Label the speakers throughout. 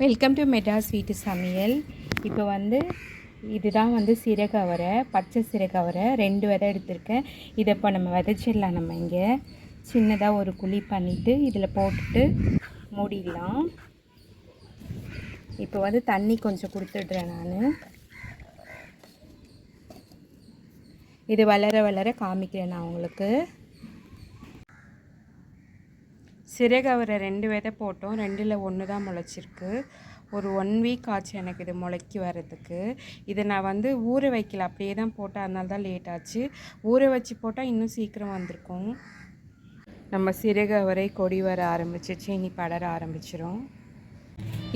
Speaker 1: Welcome to Madras வீட்டு சமையல். இப்போ வந்து இதுதான் வந்து சிறகவரை பச்சை சிறகவரை ரெண்டு விதை எடுத்திருக்கேன். இதை இப்போ நம்ம விதைச்சிடலாம் நம்ம இங்கே. சின்னதாக ஒரு குழி பண்ணிவிட்டு இதில் போட்டுட்டு மூடிடலாம். இப்போ வந்து தண்ணி கொஞ்சம் கொடுத்துட்றேன் நான். இது வளர வளர காமிக்கிறேன் நான் உங்களுக்கு. சிறகவரை ரெண்டு விதை போட்டோம். ரெண்டில் ஒன்று தான் முளைச்சிருக்கு. ஒரு ஒன் வீக் ஆச்சு எனக்கு இது முளைக்கி வர்றதுக்கு. இதை நான் வந்து ஊற வைக்கல. அப்படியே தான் போட்டேன். அதனால தான் லேட் ஆச்சு. ஊற வச்சு போட்டால் இன்னும் சீக்கிரம் வந்திருக்கும். நம்ம சிறகவரை கொடி வர ஆரம்பிச்சிச்சு. இனி படர ஆரம்பிச்சிரும்.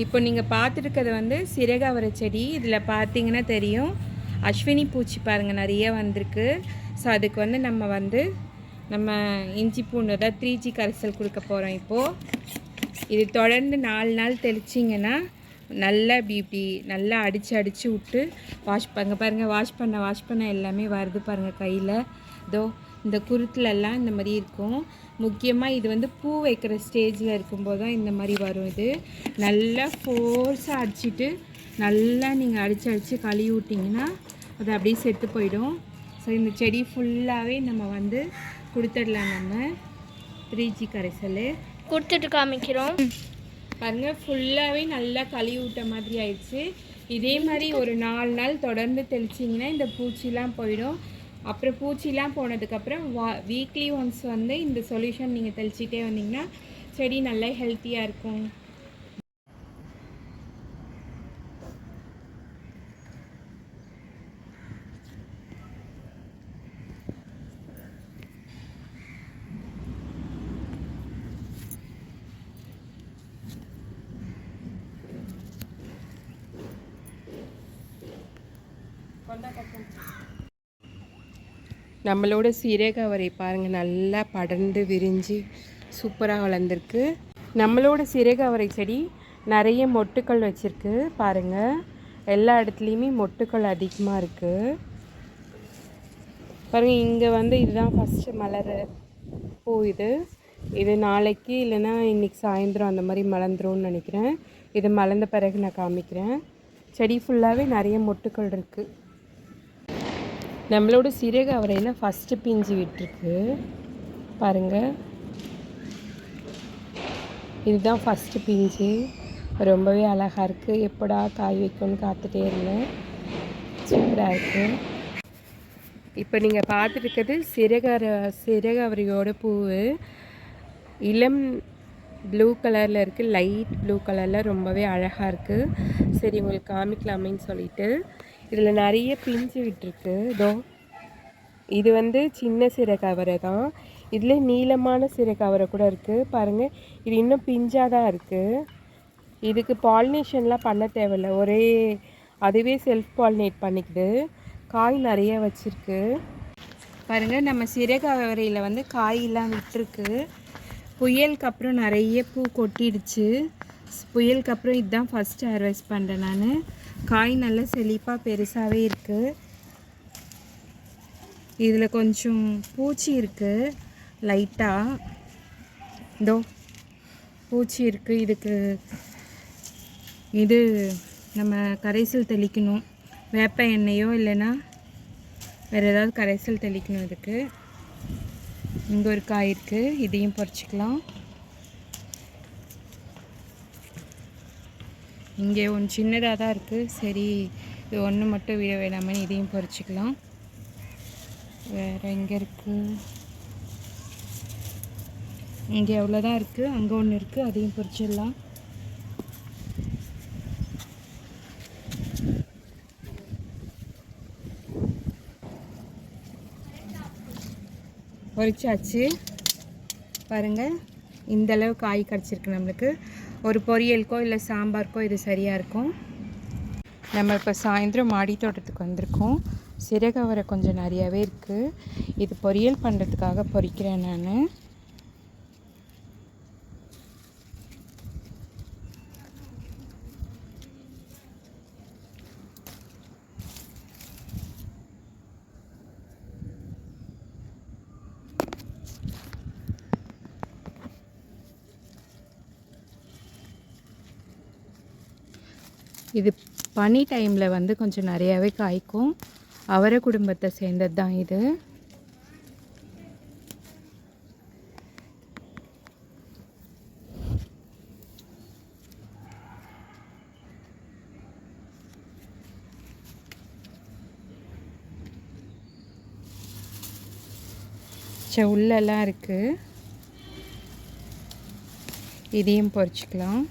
Speaker 1: இப்போ நீங்கள் பார்த்துருக்கிறது வந்து சிறகவரை செடி. இதில் பார்த்தீங்கன்னா தெரியும். அஸ்வினி பூச்சி பாருங்கள் நிறைய வந்திருக்கு. ஸோ அதுக்கு வந்து நம்ம வந்து நம்ம இஞ்சி பூண்டு தான் த்ரீ ஜி கரைசல் கொடுக்க போகிறோம் இப்போது இது தொடர்ந்து நாலு நாள் தெளிச்சிங்கன்னா நல்லா பிபி இப்படி நல்லா அடித்து அடித்து விட்டு வாஷ் பண்ணுங்க பாருங்கள் வாஷ் பண்ண வாஷ் பண்ண எல்லாமே வருது பாருங்கள் கையில். இதோ இந்த குருத்துலலாம் இந்த மாதிரி இருக்கும். முக்கியமாக இது வந்து பூ வைக்கிற ஸ்டேஜில் இருக்கும்போது தான் இந்த மாதிரி வரும் இது. நல்லா ஃபோர்ஸாக அடிச்சுட்டு நல்லா நீங்கள் அடித்து அடித்து கழுவி விட்டிங்கன்னா அது அப்படியே செத்து போயிடும். ஸோ இந்த செடி ஃபுல்லாகவே நம்ம வந்து கொடுத்துடலாம் நம்ம. த்ரீ ஜி கரைசல்
Speaker 2: கொடுத்துட்டு காமிக்கிறோம்.
Speaker 1: பாருங்க ஃபுல்லாகவே நல்லா கழுவி விட்ட மாதிரி ஆயிடுச்சு. இதே மாதிரி ஒரு நாலு நாள் தொடர்ந்து தெளிச்சிங்கன்னா இந்த பூச்சிலாம் போயிடும். அப்புறம் பூச்சிலாம் போனதுக்கப்புறம் வா வீக்லி ஒன்ஸ் வந்து இந்த சொல்யூஷன் நீங்கள் தெளிச்சிட்டே வந்தீங்கன்னா செடி நல்லா ஹெல்த்தியாக இருக்கும். நம்மளோட சீரகவரை பாருங்கள் நல்லா படர்ந்து விரிஞ்சு சூப்பராக வளர்ந்துருக்கு. நம்மளோட சீரகவரை செடி நிறைய மொட்டுக்கள் வச்சுருக்கு பாருங்கள் எல்லா இடத்துலையுமே மொட்டுக்கள் அதிகமாக இருக்குது பாருங்கள் இங்கே வந்து இதுதான் ஃபஸ்ட்டு மலர் பூ இது. இது நாளைக்கு இல்லைன்னா இன்னைக்கு சாயந்தரம் அந்த மாதிரி மலர்ந்துரும்னு நினைக்கிறேன். இது மலர்ந்த பிறகு நான் காமிக்கிறேன். செடி ஃபுல்லாகவே நிறைய மொட்டுக்கள் இருக்குது நம்மளோட சிறகு அவரையில் ஃபஸ்ட்டு பிஞ்சு விட்டுருக்கு? பாருங்கள் இதுதான் ஃபஸ்ட்டு பிஞ்சு. ரொம்பவே அழகாக இருக்குது எப்படா காய் வைக்கும்னு காத்துட்டே இருந்தேன். சூப்பராக இருக்குது இப்போ நீங்கள் பார்த்துருக்கிறது சிறகர சிறகவரையோட பூவு. இளம் ப்ளூ கலரில் இருக்குது லைட் ப்ளூ கலரில் ரொம்பவே அழகாக இருக்குது சரி உங்களுக்கு காமிக்கலாமேன்னு சொல்லிட்டு. இதில் நிறைய பிஞ்சு விட்டுருக்கு. இதோ இது வந்து சின்ன சிறகவரை தான். இதில் நீளமான சிறகவரை கூட இருக்குது பாருங்கள் இது இன்னும் பிஞ்சாக தான் இருக்குது இதுக்கு பாலினேஷன்லாம் பண்ண தேவையில்ல. ஒரே அதுவே செல்ஃப் பாலினேட் பண்ணிக்குது. காய் நிறைய வச்சுருக்கு. பாருங்கள் நம்ம சிறகவரையில் வந்து காயெல்லாம் விட்டுருக்கு. புயலுக்கு அப்புறம் நிறைய பூ கொட்டிடுச்சு. புயலுக்கு அப்புறம் இதுதான் ஃபஸ்ட்டு ஹார்வெஸ்ட் பண்ணுறேன் நான். காய் நல்லா செழிப்பாக பெருசாகவே இருக்குது இதில் கொஞ்சம் பூச்சி இருக்குது லைட்டாக இதோ பூச்சி இருக்குது இதுக்கு இது நம்ம கரைசல் தெளிக்கணும். வேப்ப எண்ணெயோ இல்லைன்னா வேறு ஏதாவது கரைசல் தெளிக்கணும் இதுக்கு. இங்கே ஒரு காய் இருக்குது இதையும் பறிச்சிக்கலாம். இங்கே ஒன்று சின்னதாக தான் இருக்குது சரி இது ஒன்று மட்டும் விட வேணாமே இதையும் பறிச்சிக்கலாம். வேறு எங்கே இருக்குது இங்கே அவ்வளோதான் இருக்குது அங்கே ஒன்று இருக்குது அதையும் பறிச்சிடலாம். பொரிச்சாச்சு பாருங்கள் இந்தளவு காய் கிடச்சிருக்கு நம்மளுக்கு. ஒரு பொரியலுக்கோ இல்லை சாம்பாருக்கோ இது சரியாக இருக்கும். நம்ம இப்போ சாயந்தரம் மாடி தோட்டத்துக்கு வந்திருக்கோம். சிறகவரை கொஞ்சம் நிறையாவே இருக்குது இது பொரியல் பண்ணுறதுக்காக பொறிக்கிறேன் நான். இது பனி டைமில் வந்து கொஞ்சம் நிறையாவே காய்க்கும். அவரை குடும்பத்தை சேர்ந்தது தான் இது. சே உள்ளெல்லாம் இருக்குது இதையும் பொறிச்சிக்கலாம்.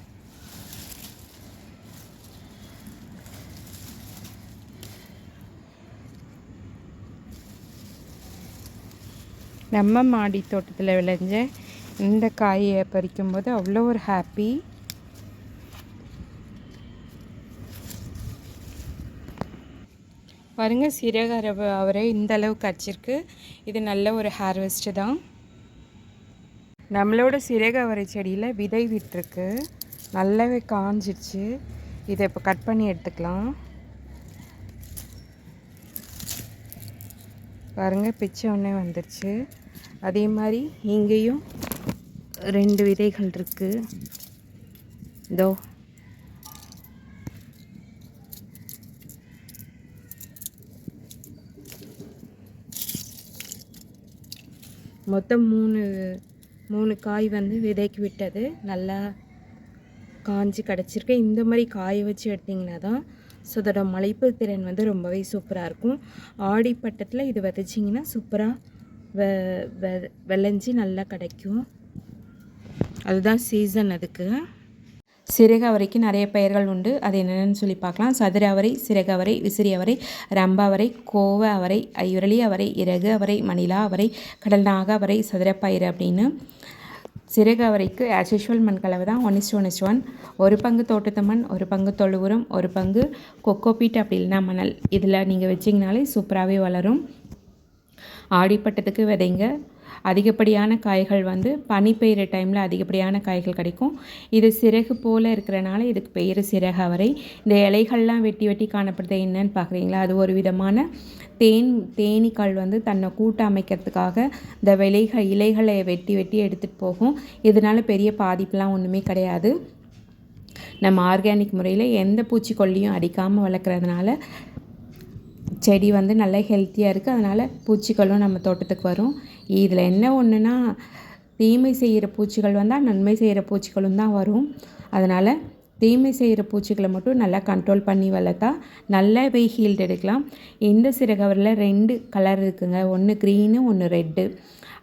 Speaker 1: நம்ம மாடி தோட்டத்தில் விளைஞ்ச இந்த காயை பறிக்கும்போது அவ்வளோ ஒரு ஹாப்பி பாருங்க சீரக அவரை இந்த அளவுக்கு அச்சிருக்கு இது நல்ல ஒரு ஹார்வெஸ்ட்டு தான். நம்மளோட சீரக அவரை செடியில் விதை விட்டுருக்கு. நல்லாவே காஞ்சிடுச்சு இதை இப்போ கட் பண்ணி எடுத்துக்கலாம். பாருங்கள் பிச்சை ஒன்றே வந்துருச்சு. அதே மாதிரி இங்கேயும் ரெண்டு விதைகள் இருக்குது இதோ. மொத்தம் மூணு மூணு காய் வந்து விதைக்கு விட்டது. நல்லா காஞ்சி கிடச்சிருக்கு. இந்த மாதிரி காய வச்சு எடுத்திங்கன்னா தான் ஸோ அதோட மலைப்பு திறன் வந்து ரொம்பவே சூப்பராக இருக்கும். ஆடி பட்டத்தில் இது விதைச்சிங்கன்னா சூப்பராக விளைஞ்சி நல்லா கிடைக்கும். அதுதான் சீசன் அதுக்கு. சிறகு அவரைக்கு நிறைய பெயர்கள் உண்டு. அது என்னென்னு சொல்லி பார்க்கலாம். சதுர அவரை சிறகு அவரை விசிறி அவரை ரம்ப அவரை கோவ அவரை ஐயுரளி அவரை இறகு அவரை மணிலா அவரை கடல் நாக அவரை சதுரப்பயிறு அப்படின்னு. சிறகு அவரைக்கு ஆஸ் யூஷுவல் மண் கலவை தான் one is one is one ஒரு பங்கு தோட்டத்து மண் ஒரு பங்கு தொழு உரம் ஒரு பங்கு கொக்கோபீட் அப்படி இல்லைன்னா மணல். இதில் நீங்கள் வச்சிங்கனாலே சூப்பராகவே வளரும். ஆடிப்பட்டத்துக்கு விதைங்க. அதிகப்படியான காய்கள் வந்து பனி பெய்கிற டைமில் அதிகப்படியான காய்கள் கிடைக்கும். இது சிறகு போல் இருக்கிறனால இதுக்கு பெயர் சிறகு அவரை. இந்த இலைகள்லாம் வெட்டி வெட்டி காணப்படுது என்னன்னு பார்க்குறீங்களா? அது ஒரு விதமான தேன் தேனீக்கள் வந்து தன்னை கூட்ட அமைக்கிறதுக்காக இந்த விலைகள் இலைகளை வெட்டி வெட்டி எடுத்துகிட்டு போகும். இதனால் பெரிய பாதிப்புலாம் ஒன்றுமே கிடையாது. நம்ம ஆர்கானிக் முறையில் எந்த பூச்சிக்கொல்லியும் அடிக்காமல் வளர்க்குறதுனால செடி வந்து நல்லா ஹெல்த்தியாக இருக்குது அதனால் பூச்சிகளும் நம்ம தோட்டத்துக்கு வரும். இதில் என்ன ஒன்றுனா தீமை செய்கிற பூச்சிகள் வந்தால் நன்மை செய்கிற பூச்சிகளும் தான் வரும். அதனால் தீமை செய்கிற பூச்சிகளை மட்டும் நல்லா கண்ட்ரோல் பண்ணி வளர்த்தா நல்லாவே ஹீல்டு எடுக்கலாம். இந்த சிறகவரில் ரெண்டு கலர் இருக்குங்க. ஒன்று க்ரீனு ஒன்று ரெட்டு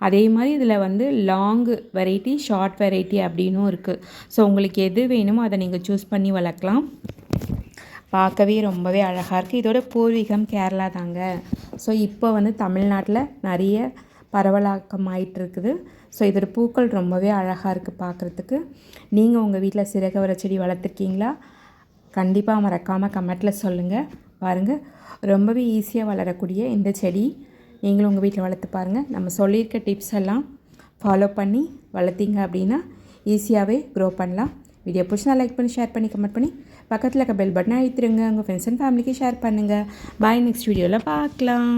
Speaker 1: அதே மாதிரி இதில் வந்து லாங்கு வெரைட்டி ஷார்ட் வெரைட்டி அப்படின்னும் இருக்குது ஸோ உங்களுக்கு எது வேணுமோ அதை நீங்கள் சூஸ் பண்ணி வளர்க்கலாம். பார்க்கவே ரொம்பவே அழகாக இருக்குது இதோட பூர்வீகம் கேரளா தாங்க. ஸோ இப்போ வந்து தமிழ்நாட்டில் நிறைய பரவலாக்கம் இருக்குது ஸோ இதோட பூக்கள் ரொம்பவே அழகாக இருக்குது பார்க்குறதுக்கு. நீங்கள் உங்கள் வீட்டில் சிறகவர செடி வளர்த்துருக்கீங்களா? கண்டிப்பாக மறக்காமல் கமெண்ட்டில் சொல்லுங்கள் பாருங்கள் ரொம்பவே ஈஸியாக வளரக்கூடிய இந்த செடி நீங்களும் உங்கள் வீட்டில் வளர்த்து பாருங்கள் நம்ம சொல்லியிருக்க டிப்ஸ் எல்லாம் ஃபாலோ பண்ணி வளர்த்தீங்க அப்படின்னா ஈஸியாகவே க்ரோ பண்ணலாம். வீடியோ பிடிச்சா லைக் பண்ணி ஷேர் பண்ணி கமெண்ட் பண்ணி பக்கத்தில் இருக்க பெல் பட்டனை அழுத்திடுங்க உங்கள் ஃப்ரெண்ட்ஸ் அண்ட் ஃபேமிலிக்கு ஷேர் பண்ணுங்கள் பாய் நெக்ஸ்ட் வீடியோவில் பார்க்கலாம்